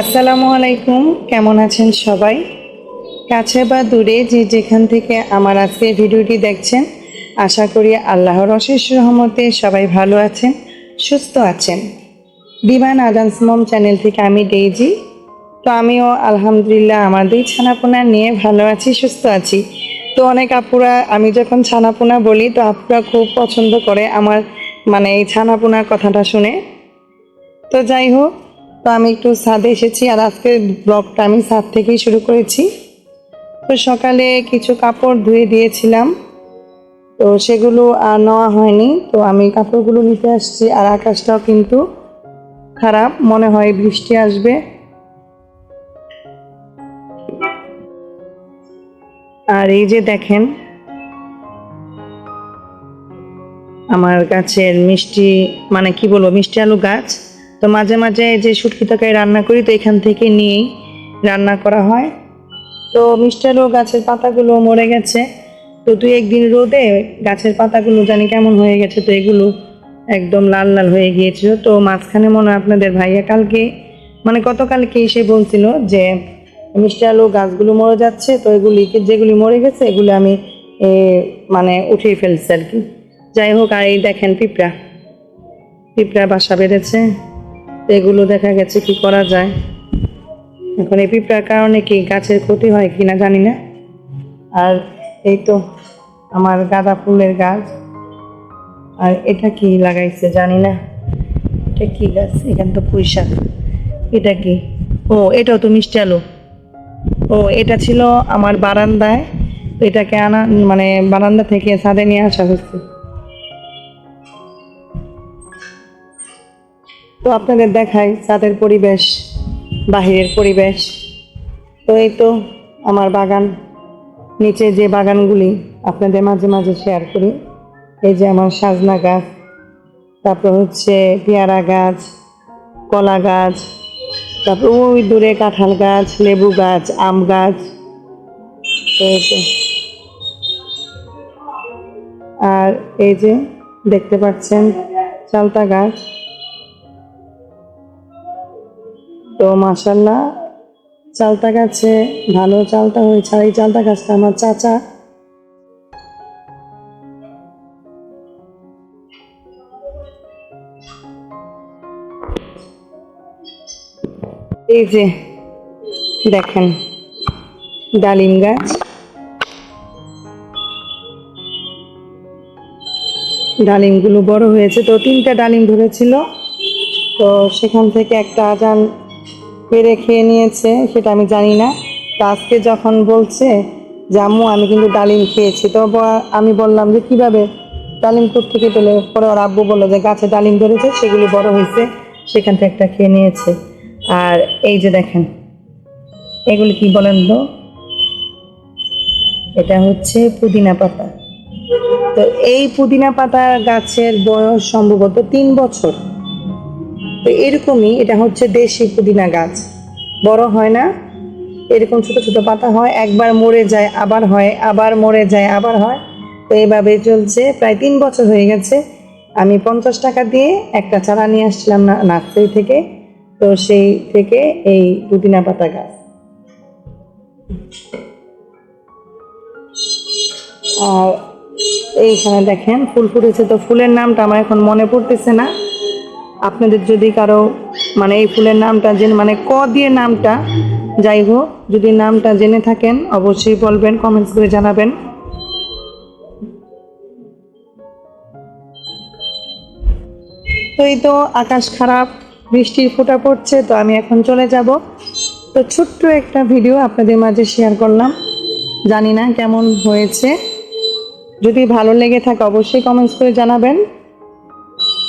আসসালামু আলাইকুম, কেমন আছেন সবাই? কাছে বা দূরে যে যেখান থেকে আমার আজকে ভিডিওটি দেখছেন, আশা করি আল্লাহর অশেষ রহমতে সবাই ভালো আছেন, সুস্থ আছেন। বিমান আদান্স চ্যানেল থেকে আমি ডেইজি। তো আমিও আলহামদুলিল্লাহ আমার দুই ছানাপোনা নিয়ে ভালো আছি, সুস্থ আছি। তো অনেক আপুরা, আমি যখন ছানাপোনা বলি, তো আপুরা খুব পছন্দ করে আমার মানে এই ছানাপোনার কথাটা শুনে। তো যাই হোক, তো আমি একটু ছাদে এসেছি আর আজকে ব্লগটা আমি ছাদ থেকেই শুরু করেছি। তো সকালে কিছু কাপড় ধুয়ে দিয়েছিলাম। তো সেগুলো আর নেওয়া হয়নি, তো আমি কাপড়গুলো নিতে আসছি আর আকাশটাও কিন্তু খারাপ, মনে হয় বৃষ্টি আসবে। আর এই যে দেখেন, আমার গাছের মিষ্টি মানে কি বলব, মিষ্টি আলু গাছ। তো মাঝে মাঝে যে শুটকি তরকারি রান্না করি, তো এখান থেকে নিয়েই রান্না করা হয়। তো মিষ্টি আলু গাছের পাতাগুলো মরে গেছে। তো দুই একদিন রোদে গাছের পাতাগুলো জানি কেমন হয়ে গেছে, তো এগুলো একদম লাল লাল হয়ে গিয়েছিল। তো মাঝখানে মনে হয় আপনাদের ভাইয়া কালকে মানে গতকালকে এসে বলছিল যে মিষ্টি আলু গাছগুলো মরে যাচ্ছে, তো এগুলি যেগুলি মরে গেছে, এগুলো আমি মানে উঠিয়ে ফেলছি আর কি। যাই হোক, আর এই দেখেন পিঁপড়া। পিঁপড়া বাসা বেঁধেছে। তো এগুলো দেখা গেছে কি করা যায়। এখন এই পিঁপড়ার কারণে কি গাছের ক্ষতি হয় কি না জানি না। আর এই তো আমার গাঁদা ফুলের গাছ। আর এটা কি লাগাইছে জানি না। এটা কি গাছ? এখানে তো পুঁই শাক। এটা কি? ও, এটাও তো মিষ্টি আলু। ও, এটা ছিল আমার বারান্দায়। এটাকে আনা মানে বারান্দা থেকে ছাদে নিয়ে আসা হচ্ছে তো আপনাদের দেখাই ছাদের পরিবেশ, বাহিরের পরিবেশ। তো এই তো আমার বাগান। নিচে যে বাগানগুলি আপনাদের মাঝে মাঝে শেয়ার করি, এই যে আমার সাজনা গাছ, তারপর হচ্ছে পেয়ারা গাছ, কলা গাছ, তারপর ওই দূরে কাঁঠাল গাছ, লেবু গাছ, আম গাছ। এই। আর এই যে দেখতে পাচ্ছেন চালতা গাছ তো মাসাল্লাহ চালতা গাছে ভালো চালতা হয়েছে। আর এই চালতা গাছটা আমার চাচা। এই যে দেখেন ডালিম গাছ। ডালিমগুলো বড় হয়েছে। তো তিনটা ডালিম ধরেছিল। তো সেখান থেকে একটা আজান পেরে খেয়ে নিয়েছে, সেটা আমি জানি না। তো আজকে যখন বলছে যে, আম্মু, আমি কিন্তু ডালিম খেয়েছি। তো আমি বললাম যে, কীভাবে? ডালিম থেকে পেলে? পরে ওর আব্বু বলল যে, গাছে ডালিম ধরেছে, সেগুলি বড় হয়েছে, সেখান থেকে একটা খেয়ে নিয়েছে। আর এই যে দেখেন, এগুলি কি বলেন তো? এটা হচ্ছে পুদিনা পাতা। তো এই পুদিনা পাতা গাছের বয়স সম্ভবত তিন বছর। তো এরকমই এটা হচ্ছে দেশি পুদিনা গাছ। বড় হয় না, এরকম ছোট ছোট পাতা হয়, একবার মরে যায়, আবার হয়, আবার মরে যায়, আবার হয়। তো এইভাবে চলছে, প্রায় তিন বছর হয়ে গেছে। আমি পঞ্চাশ টাকা দিয়ে একটা চারা নিয়ে আসছিলাম না, নার্সারি থেকে। তো সেই থেকে এই পুদিনা পাতা গাছ। আর এইখানে দেখেন, ফুল ফুটেছে তো ফুলের নামটা আমার এখন মনে পড়তেছে না। আপনাদের যদি কারও মানে এই ফুলের নামটা জেনে মানে ক দিয়ে নামটা, যাই হোক, যদি নামটা জেনে থাকেন, অবশ্যই বলবেন কমেন্টস করে জানাবেন। তো এই তো আকাশ খারাপ, বৃষ্টির ফোঁটা পড়ছে, তো আমি এখন চলে যাব। তো ছোট্ট একটা ভিডিও আপনাদের মাঝে শেয়ার করলাম। জানি না কেমন হয়েছে। যদি ভালো লেগে থাকে, অবশ্যই কমেন্টস করে জানাবেন।